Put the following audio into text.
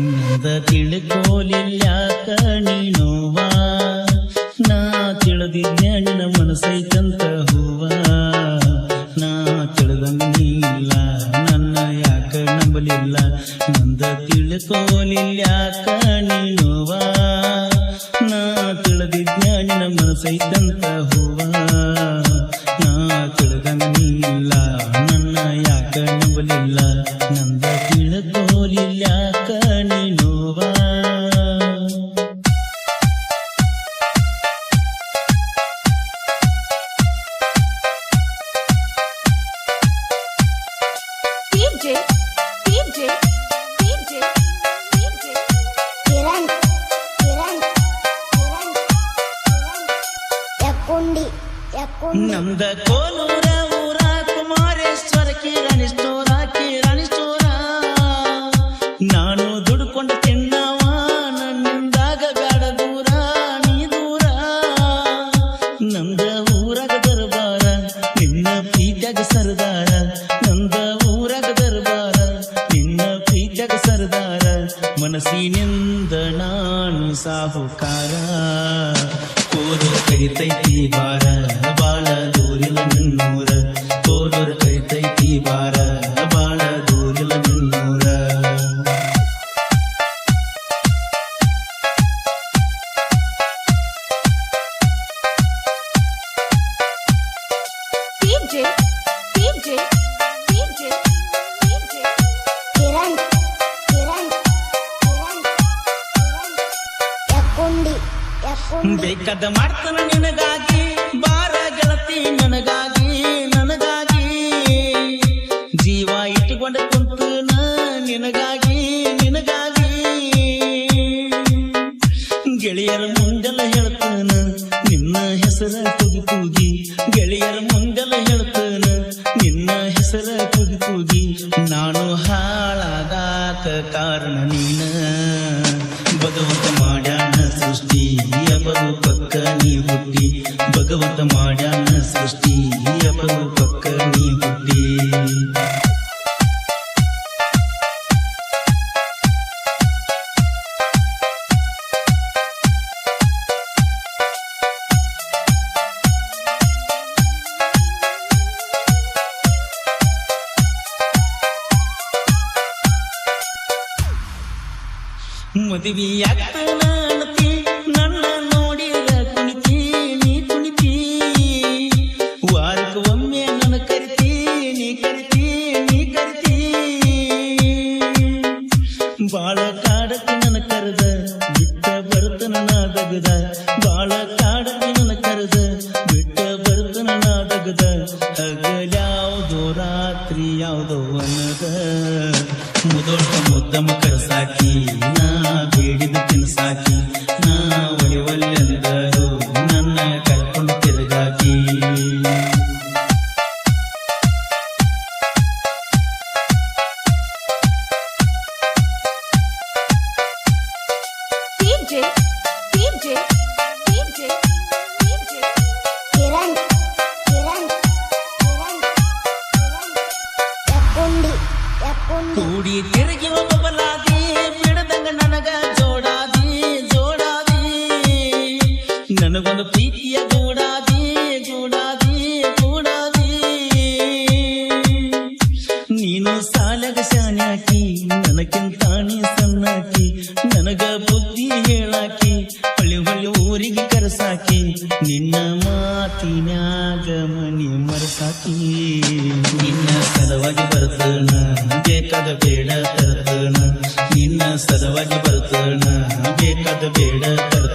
ನನ್ನದ ತಿಳ್ಕೋಲಿಲ್ಲ ಕಣಿನೋವ ನಾ ತಿಳಿದಿದ್ದೆ ಅಣ್ಣ ಮನಸ್ಸೈತಂತ ಹೂವ. ನಾ ತಿಳಿದಂಗಿಲ್ಲ ನನ್ನ ಯಾಕ ನಂಬಲಿಲ್ಲ. ನಂದ ತಿಳ್ಕೋಲಿಲ್ಲ ನಾ ತಿಳಿದಿದ್ದೆ ಅಣ್ಣ ಮನಸ್ಸೈತಂತ ಹೂವ. ನಾ ತಿಳಿದಂಗಿಲ್ಲ ನನ್ನ ಯಾಕ ನಂಬಲಿಲ್ಲ. ನಂದ ಕಣಿನೋವಾ DJ, DJ, DJ, DJ. ನಮ್ದ ಊರಾಗ ದರ್ಬಾರ ನಿನ್ನ ಪ್ರೀತ್ಯಾಗ ಸರ್ದಾರ ನಮ್ದ ಊರಾಗ ದರ್ಬಾರ ನಿನ್ನ ಪ್ರೀತ್ಯಾಗ ಸರ್ದಾರ ಮನಸ್ಸಿನಿಂದ ನಾನು ಸಾಹುಕಾರ ಕೋಲೂರು ಕರಿತೈತಿ ಬಾರ ಬಾಳ ದೂರಿಲ ನಿನ್ನೂರ ಕೋಲೂರು ಕರಿತೈತಿ ಬೇಕಾದ ಮಾಡ್ತಾನ ನಿನಗಾಗಿ, ಬಾರ ಗೆಳತಿ ನನಗಾಗಿ ನನಗಾಗಿ. ಜೀವ ಇಟ್ಟುಕೊಂಡ ಕುಂತು ನಿನಗಾಗಿ ನಿನಗಾಗಿ. ಗೆಳೆಯರ ಮುಂದೆಲ್ಲ ಹೇಳ್ತಾನ, ನಿನ್ನ ಹೆಸರ ಕುಗಿ ಕೂಗಿ. ಗೆಳೆಯರ ಮುಂದೆಲ್ಲ ಹೇಳ್ತಾನ, ನಿನ್ನ ಹೆಸರ ಕುಗಿ ಕೂಗಿ. ನಾನು ಹಾಳಾಗಾಕ ಕಾರಣ ನೀನ. ಪಕ್ಕ ನೀ ಹುಟ್ಟಿ ಭಗವಂತ ಮಾಡ್ಯಾನ ಸೃಷ್ಟಿ ಪಕ್ಕ ನೀ ಹುಟ್ಟಿ. ಮದುವೆಯಾಗ್ತಾನ. ಬಾಳ ಕಾಡತಿ ನನ್ನ ಕರೆದ ಬಿಟ್ಟ ಬರ್ತನ ನಾಟಕದ ಹಗಲ್ಯಾವ್ದೋ ರಾತ್ರಿ ಯಾವ್ದೋ ಅನ್ನದ ಮುದೋಟ ಮುದ್ದಮ ಕರಸಾಕಿ ನಾ ಬೇಡಿದ ತಿನ್ಸಾಕಿ ನಾ ಒಲಿವಲ್ಲೆಂದರು ನನ್ನ ಕರ್ಕೊಂಡು ತಿರುಗಾಕಿ. DJ, DJ, ಕೂಡಿ ತಿರುಗಿ ಬಬಲಾದಿ ಬಿಡದಂಗ ನನಗ ಜೋಡಾದಿ ಜೋಡಾದಿ. ನನಗೊಂದು ಪ್ರೀತಿಯ ಗೂಡಾದಿ ಗೂಡಾದಿ ಗೂಡಾದಿ. ನೀನು ಸಾಲಗ ಶಾನ್ಯಾಕಿ ನನಗಿಂತ ನೀ ಸಣ್ಣಾಕಿ, ನನಗ ಬುದ್ಧಿ ಹೇಳಾಕಿ ಹೊಳಿ ಹೊಳಿ ಊರಿಗೆ ಕರೆಸಾಕಿ, ನಿನ್ನ ಮಾತಿನಾಗ ಮನಿ ಮರೆಸಾಕಿ. ನಿನ್ನ ಸಲವಾಗಿ ಬರ್ತಣ ಬೇಕಾದ ಬೇಡ ತರ್ತಣ ನಿನ್ನ ಸಲವಾಗಿ ಬರ್ತಣ ಬೇಕಾದ ಬೇಡ ತರ್ತಣ